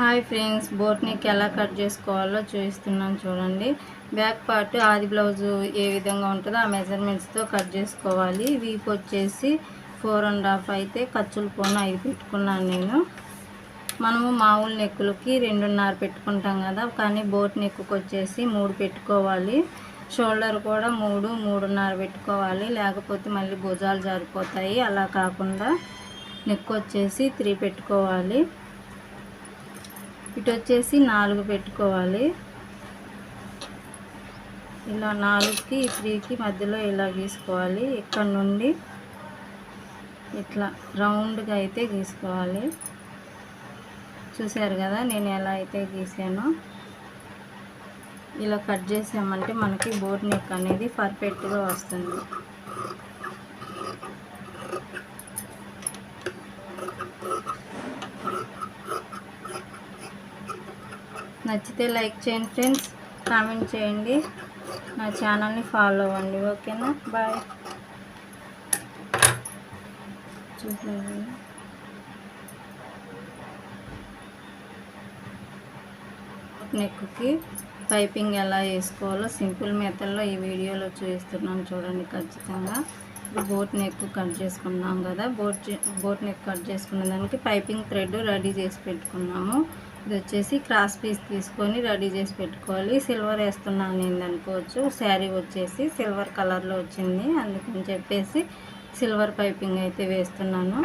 Hi friends boat neck ఎలా cut చేసుకోవాలో చూపిస్తున్నాను చూడండి. బ్యాక్ పార్ట్ ఆది బ్లౌజ్ ఏ విధంగా ఉంటుందో ఆ మెజర్మెంట్స్తో కట్ చేసుకోవాలి. వీప్ వచ్చేసి ఫోర్ అండ్ హాఫ్ అయితే ఖర్చులు పోను ఐదు పెట్టుకున్నాను నేను. మనము మామూలు నెక్కులకి రెండున్నర పెట్టుకుంటాం కదా కానీ బోట్ నెక్కుకి వచ్చేసి మూడు పెట్టుకోవాలి. షోల్డర్ కూడా మూడు మూడున్నర పెట్టుకోవాలి. లేకపోతే మళ్ళీ భుజాలు జారిపోతాయి. అలా కాకుండా నెక్ వచ్చేసి త్రీ పెట్టుకోవాలి. ఇటు వచ్చేసి నాలుగు పెట్టుకోవాలి. ఇలా నాలుగుకి త్రీకి మధ్యలో ఇలా గీసుకోవాలి. ఇక్కడ నుండి ఇట్లా రౌండ్గా అయితే గీసుకోవాలి. చూశారు కదా నేను ఎలా అయితే గీసానో. ఇలా కట్ చేసామంటే మనకి బోట్ నెక్ అనేది పర్ఫెక్ట్గా వస్తుంది. నచ్చితే లైక్ చేయండి ఫ్రెండ్స్. కామెంట్ చేయండి. నా ఛానల్ని ఫాలో అవ్వండి. ఓకేనా? బాయ్. చూసారు నెక్కి పైపింగ్ ఎలా వేసుకోవాలో సింపుల్ మెథడ్లో ఈ వీడియోలో చూస్తున్నాను చూడండి ఖచ్చితంగా. ఇప్పుడు బోట్ నెక్ కట్ చేసుకున్నాం కదా. బోట్ బోట్ నెక్ కట్ చేసుకున్న దానికి పైపింగ్ థ్రెడ్ రెడీ చేసి పెట్టుకున్నాము. ఇది వచ్చేసి క్రాస్ పీస్ తీసుకొని రెడీ చేసి పెట్టుకోవాలి. సిల్వర్ వేస్తున్నాను నేను అనుకోవచ్చు. శారీ వచ్చేసి సిల్వర్ కలర్లో వచ్చింది. అందుకని చెప్పేసి సిల్వర్ పైపింగ్ అయితే వేస్తున్నాను.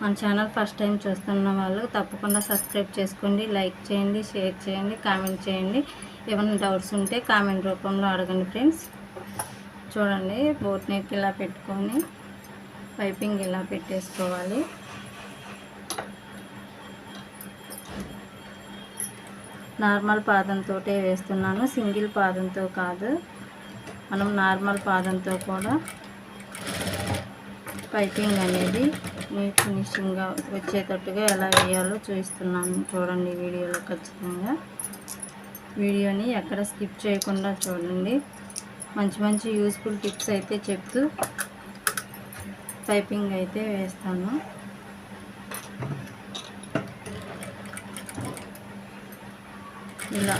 మన ఛానల్ ఫస్ట్ టైం చూస్తున్న వాళ్ళు తప్పకుండా సబ్స్క్రైబ్ చేసుకోండి లైక్ చేయండి షేర్ చేయండి కామెంట్ చేయండి. ఏమైనా డౌట్స్ ఉంటే కామెంట్ రూపంలో అడగండి ఫ్రెండ్స్. చూడండి బోట్ నెక్ ఇలా పెట్టుకొని పైపింగ్ ఇలా పెట్టేసుకోవాలి. నార్మల్ పాదంతో వేస్తున్నాను. సింగిల్ పాదంతో కాదు. మనం నార్మల్ పాదంతో కూడా పైపింగ్ అనేది నీట్ ఫినిషింగ్గా వచ్చేటట్టుగా ఎలా వేయాలో చూపిస్తున్నాను చూడండి వీడియోలో ఖచ్చితంగా. వీడియోని ఎక్కడ స్కిప్ చేయకుండా చూడండి. మంచి మంచి యూస్ఫుల్ టిప్స్ అయితే చెప్తూ పైపింగ్ అయితే వేస్తాను. ఇలా.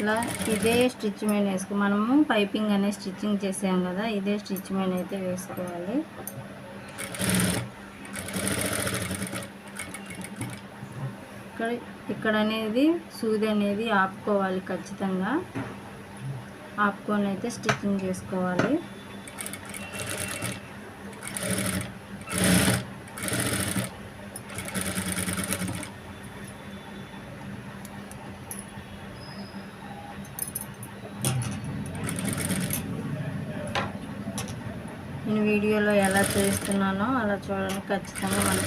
ఇలా ఇదే స్టిచ్ మీద వేసుకో మనము పైపింగ్ అనే స్టిచ్చింగ్ చేసాం కదా ఇదే స్టిచ్ మీద అయితే వేసుకోవాలి. ఇక్కడ ఇక్కడ అనేది సూది అనేది ఆపుకోవాలి ఖచ్చితంగా. ఆపుకొని అయితే స్టిచ్చింగ్ చేసుకోవాలి. నేను వీడియోలో ఎలా చేస్తున్నానో అలా చూడండి. ఖచ్చితంగా మన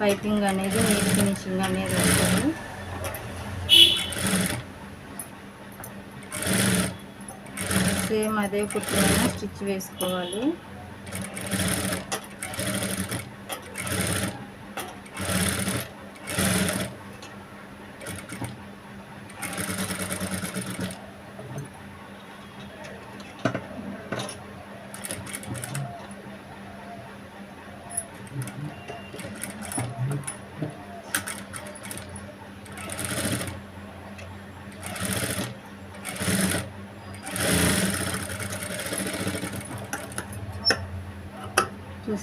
పైపింగ్ అనేది నీట్ ఫినిషింగ్ అనేది వస్తుంది సేమ్ అదే కుట్టిన స్టిచ్ వేసుకోవాలి.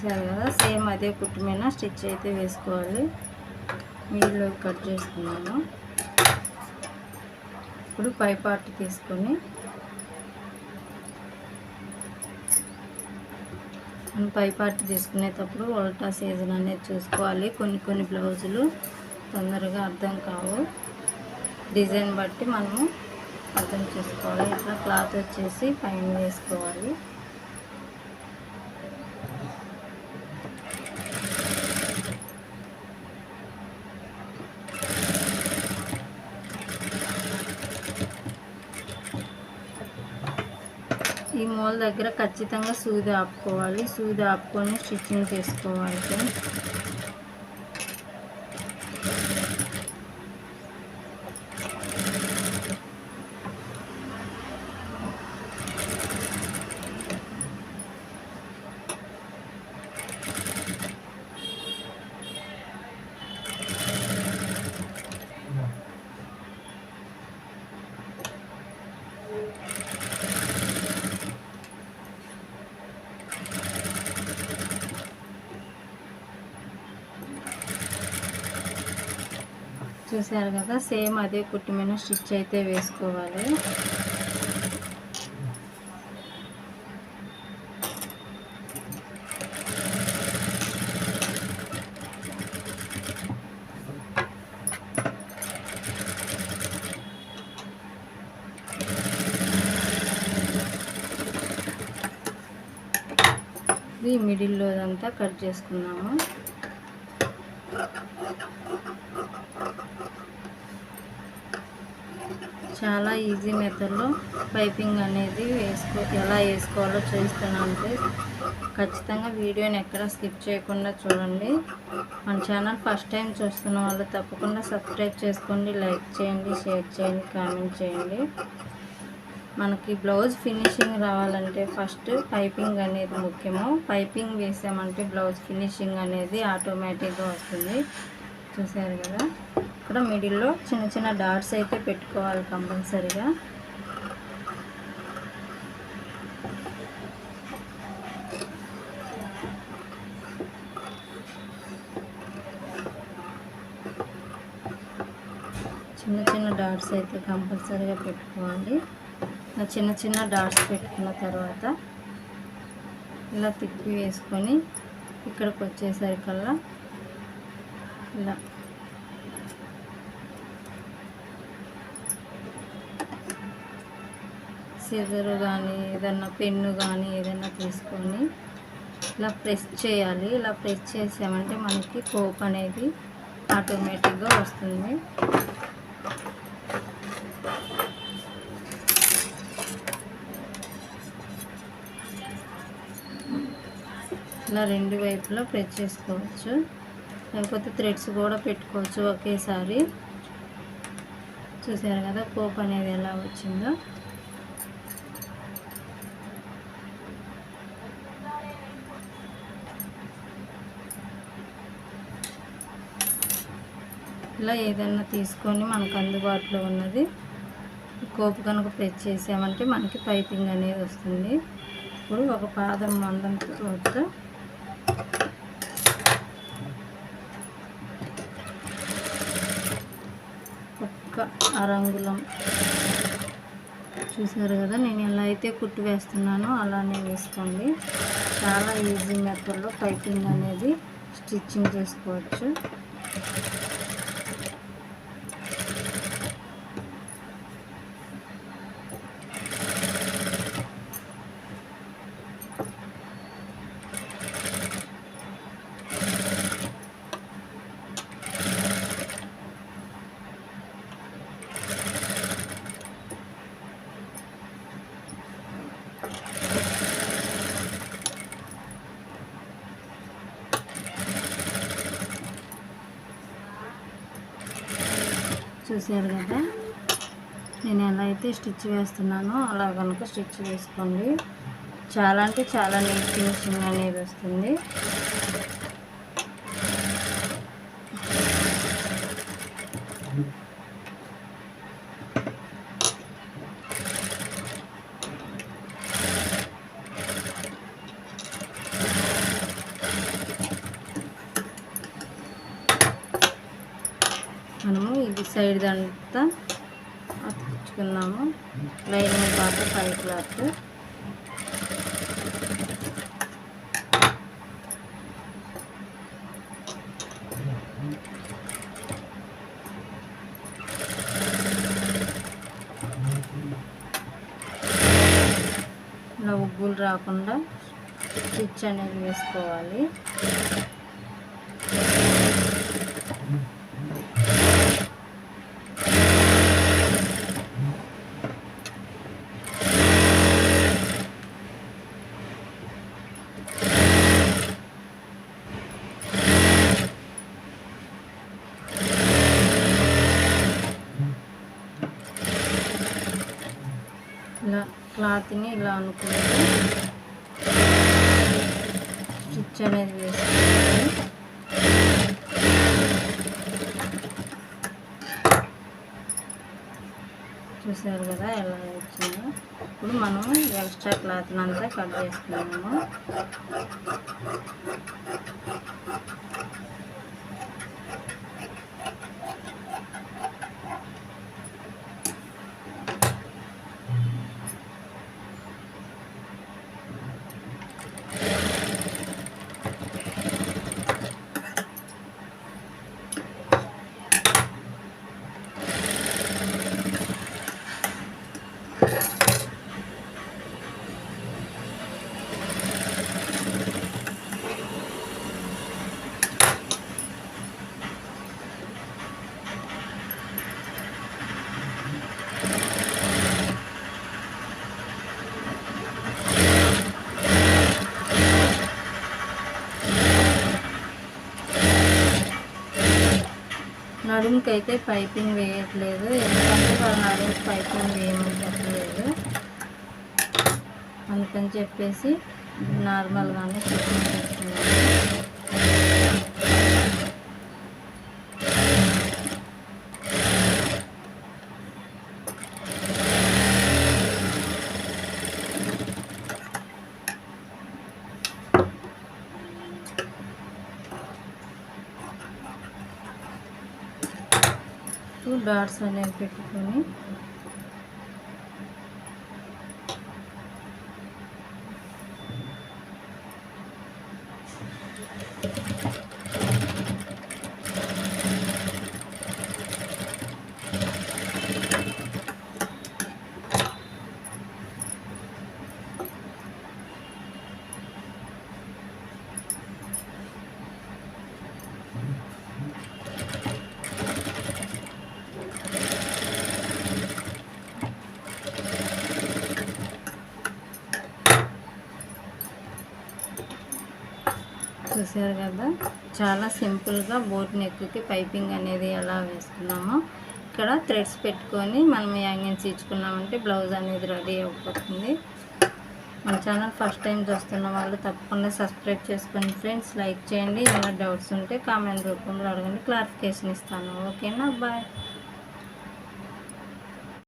చూసారు కదా సేమ్ అదే కుట్టు మీద స్టిచ్ అయితే వేసుకోవాలి. మిడిల్లో కట్ చేసుకున్నాను. ఇప్పుడు పై పార్ట్ తీసుకొని మనం పై పార్ట్ తీసుకునేటప్పుడు ఉల్టా సీజన్ అనేది చూసుకోవాలి. కొన్ని కొన్ని బ్లౌజులు తొందరగా అర్థం కావు. డిజైన్ బట్టి మనము అర్థం చేసుకోవాలి. ఇట్లా క్లాత్ వచ్చేసి పైన వేసుకోవాలి. మూల దగ్గర ఖచ్చితంగా సూది ఆపుకోవాలి. సూది ఆపుకొని స్టిచ్చింగ్ చేసుకోవాలి. చూసారు కదా సేమ్ అదే కుట్టు మీద స్టిచ్ అయితే వేసుకోవాలి. ఇది మిడిల్లో అంతా కట్ చేసుకున్నాము. చాలా ఈజీ మెథడ్లో పైపింగ్ అనేది వేసుకో ఎలా వేసుకోవాలో చూస్తానంటే ఖచ్చితంగా వీడియోని ఎక్కడ స్కిప్ చేయకుండా చూడండి. మన ఛానల్ ఫస్ట్ టైం చూస్తున్న వాళ్ళు తప్పకుండా సబ్స్క్రైబ్ చేసుకోండి లైక్ చేయండి షేర్ చేయండి కామెంట్ చేయండి. మనకి బ్లౌజ్ ఫినిషింగ్ రావాలంటే ఫస్ట్ పైపింగ్ అనేది ముఖ్యము. పైపింగ్ వేసామంటే బ్లౌజ్ ఫినిషింగ్ అనేది ఆటోమేటిక్గా వస్తుంది. చూసారు కదా? ఇక్కడ మిడిల్లో చిన్న చిన్న డాట్స్ అయితే పెట్టుకోవాలి కంపల్సరీగా. చిన్న చిన్న డాట్స్ అయితే కంపల్సరీగా పెట్టుకోవాలి. చిన్న చిన్న డాట్స్ పెట్టుకున్న తర్వాత ఇలా తిప్పి వేసుకొని ఇక్కడికి వచ్చేసరికల్లా ఇలా సిజరు కానీ ఏదన్నా పెన్ను కానీ ఏదైనా తీసుకొని ఇలా ప్రెస్ చేయాలి. ఇలా ప్రెస్ చేసామంటే మనకి కోప్ అనేది ఆటోమేటిక్గా వస్తుంది. ఇలా రెండు వైపులా ప్రెస్ చేసుకోవచ్చు. లేకపోతే థ్రెడ్స్ కూడా పెట్టుకోవచ్చు ఒకేసారి. చూసారు కదా కోప్ అనేది ఎలా వచ్చిందో. ఇలా ఏదైనా తీసుకొని మనకు అందుబాటులో ఉన్నది. కోపు కనుక ప్రెస్ చేసామంటే మనకి పైపింగ్ అనేది వస్తుంది. ఇప్పుడు ఒక పాదం మందం వద్ద అరంగులం చూసారు కదా నేను ఎలా అయితే కుట్టు వేస్తున్నానో అలానే వేసుకోండి. చాలా ఈజీ మెథడ్లో పైపింగ్ అనేది స్టిచ్చింగ్ చేసుకోవచ్చు. చూసారు కదా? నేను ఎలా అయితే స్టిచ్ వేస్తున్నానో అలా కనుక స్టిచ్ వేసుకోండి. చాలా అంటే చాలా నీట్ ఫినిషింగ్ అనేది వస్తుంది. మనము ఇదంతా అంతా అతుకున్నాము లైనింగ్ క్లాత్ పై క్లాత్. ఇలా ఉగ్గులు రాకుండా స్టిచ్ అనేది వేసుకోవాలి. ఇలా క్లాత్ని ఇలా అనుకుంటే స్టిచ్ అనేది వేసుకోవాలి చూసారు కదా ఎలా వచ్చిందో? ఇప్పుడు మనం ఎక్స్ట్రా క్లాత్ అంతా కట్ చేసుకున్నాము నడుముకి అయితే పైపింగ్ వేయట్లేదు. ఎందుకంటే వాళ్ళ నడుము పైపింగ్ వేయమని అందుకని చెప్పేసి నార్మల్గానే చికెన్ చేస్తున్నాను డాట్స్ అనేవి పెట్టుకొని చూసారు కదా? చాలా సింపుల్గా బోట్ నెక్కి పైపింగ్ అనేది ఎలా వేసుకున్నామో ఇక్కడ థ్రెడ్స్ పెట్టుకొని మనం యాంగిల్స్ ఇచ్చుకున్నామంటే బ్లౌజ్ అనేది రెడీ అయిపోతుంది. మన ఛానల్ ఫస్ట్ టైం చూస్తున్న వాళ్ళు తప్పకుండా సబ్స్క్రైబ్ చేసుకోండి ఫ్రెండ్స్ లైక్ చేయండి. ఏమైనా డౌట్స్ ఉంటే కామెంట్ రూపంలో అడగండి. క్లారిఫికేషన్ ఇస్తాను. ఓకేనా? బాయ్.